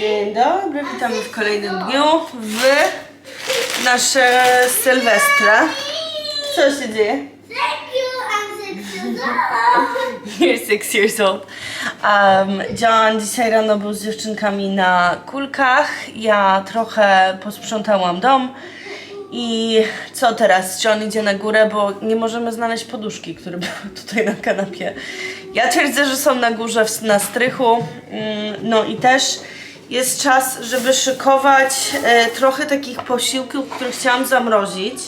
Dzień dobry, witamy w kolejnym dniu w nasze Sylwestra. Co się dzieje? You're six years old. Um, John dzisiaj rano był z dziewczynkami na kulkach. Ja trochę posprzątałam dom. I co teraz? John idzie na górę, bo nie możemy znaleźć poduszki, które były tutaj na kanapie. Ja twierdzę, że są na górze w- na strychu. Mm, No i też jest czas, żeby szykować e, trochę takich posiłków, które chciałam zamrozić.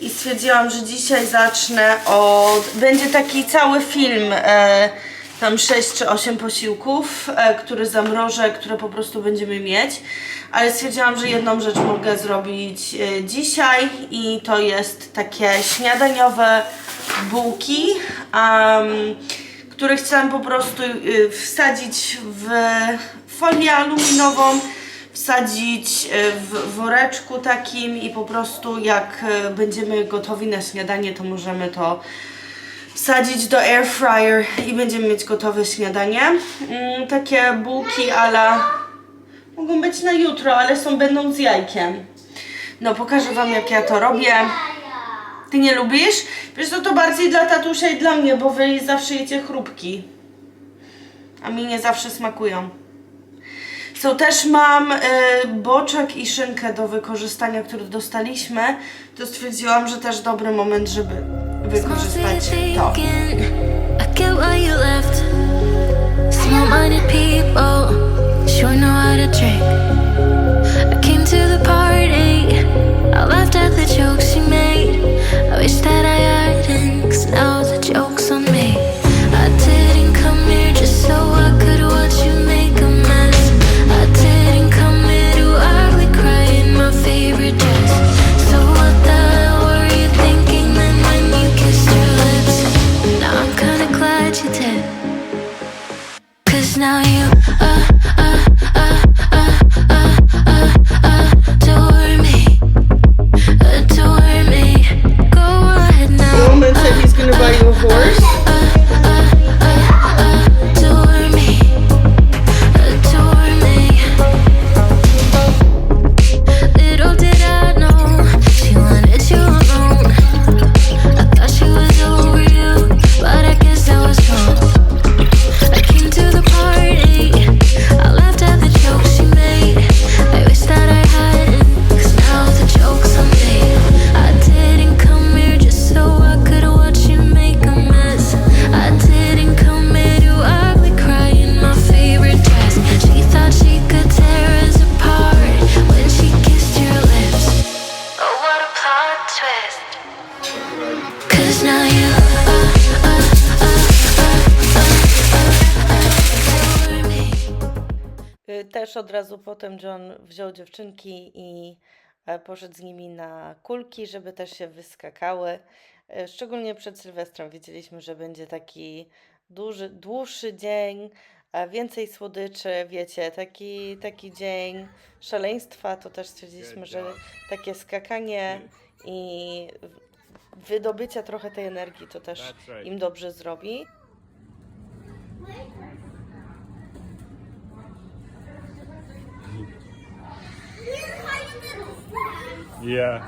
I stwierdziłam, że dzisiaj zacznę od. Będzie taki cały film, e, tam 6 czy 8 posiłków, e, które zamrożę, które po prostu będziemy mieć. Ale stwierdziłam, że jedną rzecz mogę zrobić dzisiaj i to jest takie śniadaniowe bułki, um, które chciałam po prostu y, wsadzić w folię aluminową wsadzić e, w woreczku takim i po prostu jak e, będziemy gotowi na śniadanie, to możemy to wsadzić do air fryer i będziemy mieć gotowe śniadanie. Mm, takie bułki ala mogą być na jutro, ale są będą z jajkiem. No pokażę wam jak ja to robię. Ty nie lubisz? Wiesz co, to bardziej dla tatusia i dla mnie, bo wy zawsze jecie chrupki. A mi nie zawsze smakują. So też mam y, boczek i szynkę do wykorzystania, które dostaliśmy. To stwierdziłam, że też dobry moment, żeby wykorzystać to. Small-minded people sure know how to drink. Też od razu potem John wziął dziewczynki i e, poszedł z nimi na kulki, żeby też się wyskakały. E, Szczególnie przed Sylwestrem wiedzieliśmy, że będzie taki duży, dłuższy dzień, więcej słodyczy, wiecie, taki, taki dzień szaleństwa, to też stwierdziliśmy, że takie skakanie i wydobycia trochę tej energii to też im dobrze zrobi. Yeah,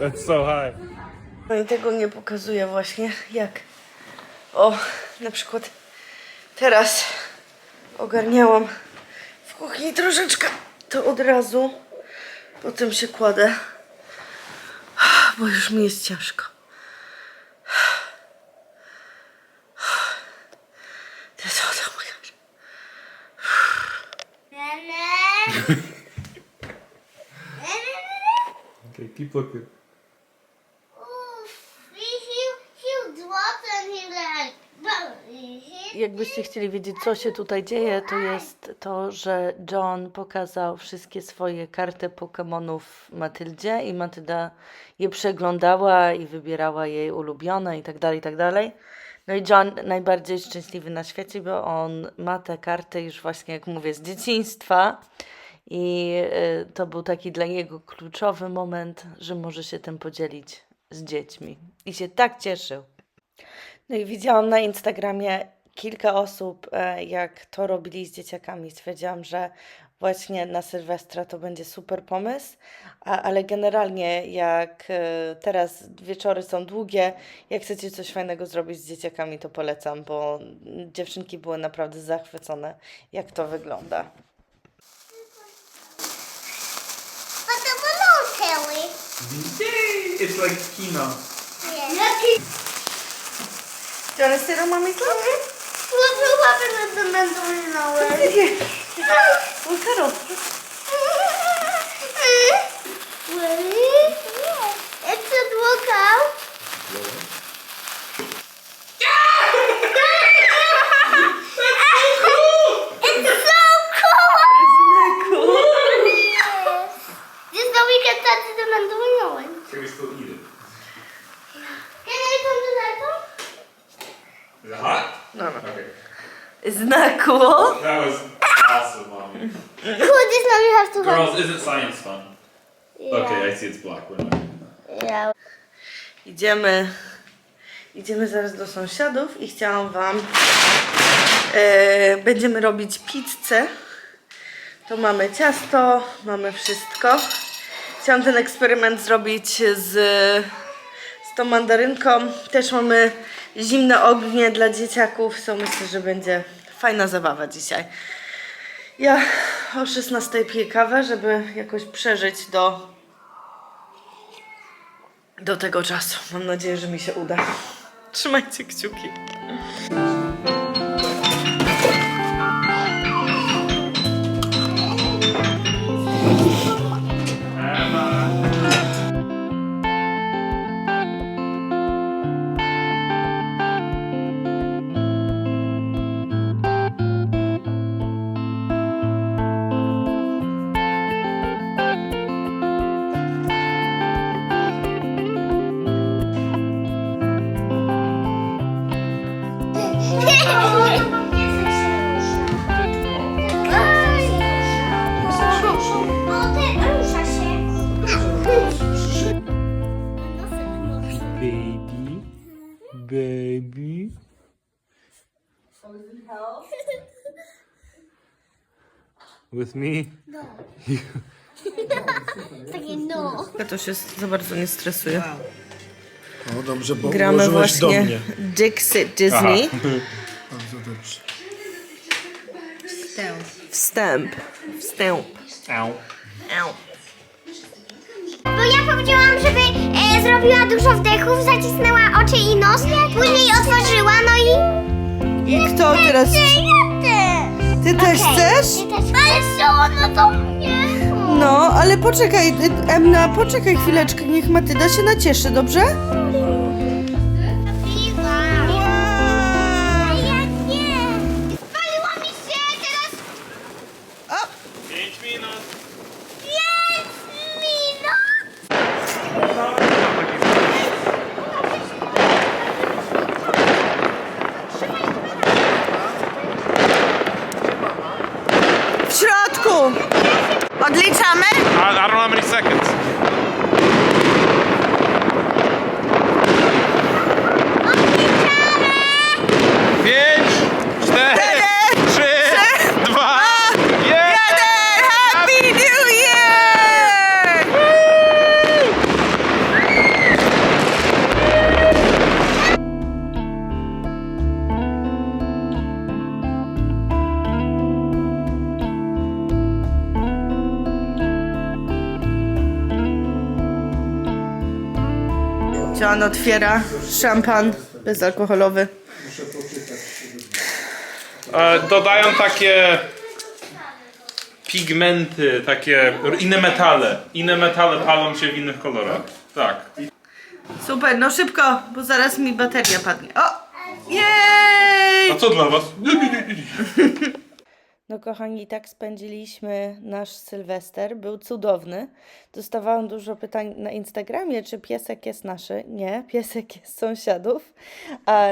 that's so high. No i tego nie pokazuję właśnie, jak o, na przykład teraz ogarniałam w kuchni troszeczkę, to od razu potem się kładę, bo już mi jest ciężko. To jest woda moja. Okay, keep looking. Jakbyście chcieli wiedzieć, co się tutaj dzieje, to jest to, że John pokazał wszystkie swoje karty Pokémonów Matyldzie i Matylda je przeglądała i wybierała jej ulubione i tak dalej, i tak dalej. No i John najbardziej szczęśliwy na świecie, bo on ma te karty już właśnie, jak mówię, z dzieciństwa i y, to był taki dla niego kluczowy moment, że może się tym podzielić z dziećmi. I się tak cieszył. No i widziałam na Instagramie kilka osób, e, jak to robili z dzieciakami. Stwierdziłam, że właśnie na Sylwestra to będzie super pomysł, a, ale generalnie jak e, teraz wieczory są długie, jak chcecie coś fajnego zrobić z dzieciakami, to polecam, bo dziewczynki były naprawdę zachwycone, jak to wygląda. Mm-hmm. Yay! It's like quinoa. Yeah. Do you want to sit on mommy's lap? Look who happened with the mandolin already. Here. We'll cuddle. Really? Yeah. It should work out. Cool? That was awesome, mommy. Cool, this now you have to Girls, isn't science fun? Yeah. Okay, I see it's black. We're not doing that. Yeah. Idziemy, idziemy zaraz do sąsiadów i chciałam Wam. E, będziemy robić pizzę. To mamy ciasto, mamy wszystko. Chciałam ten eksperyment zrobić z, z tą mandarynką. Też mamy zimne ognie dla dzieciaków, so myślę, że będzie fajna zabawa dzisiaj. Ja o 16 piję kawę, żeby jakoś przeżyć do do tego czasu. Mam nadzieję, że mi się uda. Trzymajcie kciuki. With me? Takie no. Ja to się za bardzo nie stresuję. O, dobrze, bo Gramy ułożyłeś do właśnie mnie. Dixit Disney. Bardzo dobrze. Wstęp. Wstęp. Ow. Au. Bo ja powiedziałam, żeby e, zrobiła dużo wdechów, zacisnęła oczy i nos, później otworzyła, no i... I kto teraz? Ja. Ty też chcesz? Ty też. Ale co, no to mnie. No, ale poczekaj, Emna, poczekaj chwileczkę, niech Matyda się nacieszy, dobrze? Many seconds. John otwiera szampan bezalkoholowy. E, dodają takie pigmenty, takie inne metale. Inne metale palą się w innych kolorach. Tak. Super, no szybko, bo zaraz mi bateria padnie. O! Jej! A co dla was? No kochani, tak spędziliśmy nasz Sylwester. Był cudowny. Dostawałam dużo pytań na Instagramie, czy piesek jest naszy. Nie, piesek jest sąsiadów. A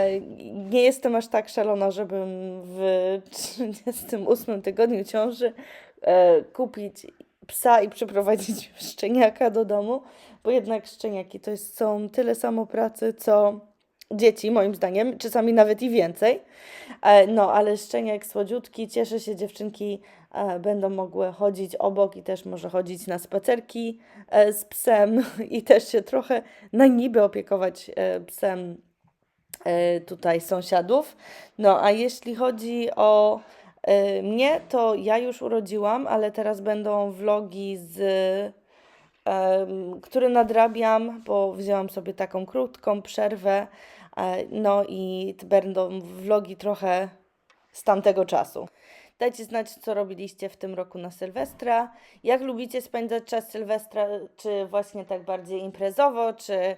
nie jestem aż tak szalona, żebym w 38 tygodniu ciąży e, kupić psa i przyprowadzić szczeniaka do domu, bo jednak szczeniaki to jest, są tyle samo pracy, co dzieci, moim zdaniem, czasami nawet i więcej. E, No, ale szczeniak słodziutki, cieszę się, dziewczynki e, będą mogły chodzić obok i też może chodzić na spacerki e, z psem i też się trochę na niby opiekować psem tutaj sąsiadów. No, a jeśli chodzi o mnie, to ja już urodziłam, ale teraz będą vlogi z em, które nadrabiam, bo wzięłam sobie taką krótką przerwę. e, No i będą vlogi trochę z tamtego czasu. Dajcie znać, co robiliście w tym roku na Sylwestra. Jak lubicie spędzać czas Sylwestra, czy właśnie tak bardziej imprezowo, czy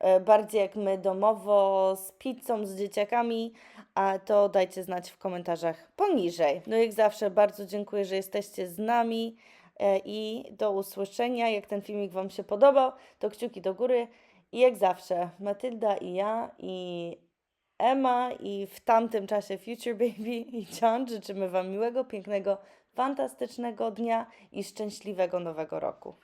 e, bardziej jak my domowo, z pizzą, z dzieciakami, a to dajcie znać w komentarzach poniżej. No jak zawsze bardzo dziękuję, że jesteście z nami i do usłyszenia. Jak ten filmik Wam się podobał, to kciuki do góry. I jak zawsze, Matylda i ja i Emma i w tamtym czasie Future Baby i John życzymy Wam miłego, pięknego, fantastycznego dnia i szczęśliwego nowego roku.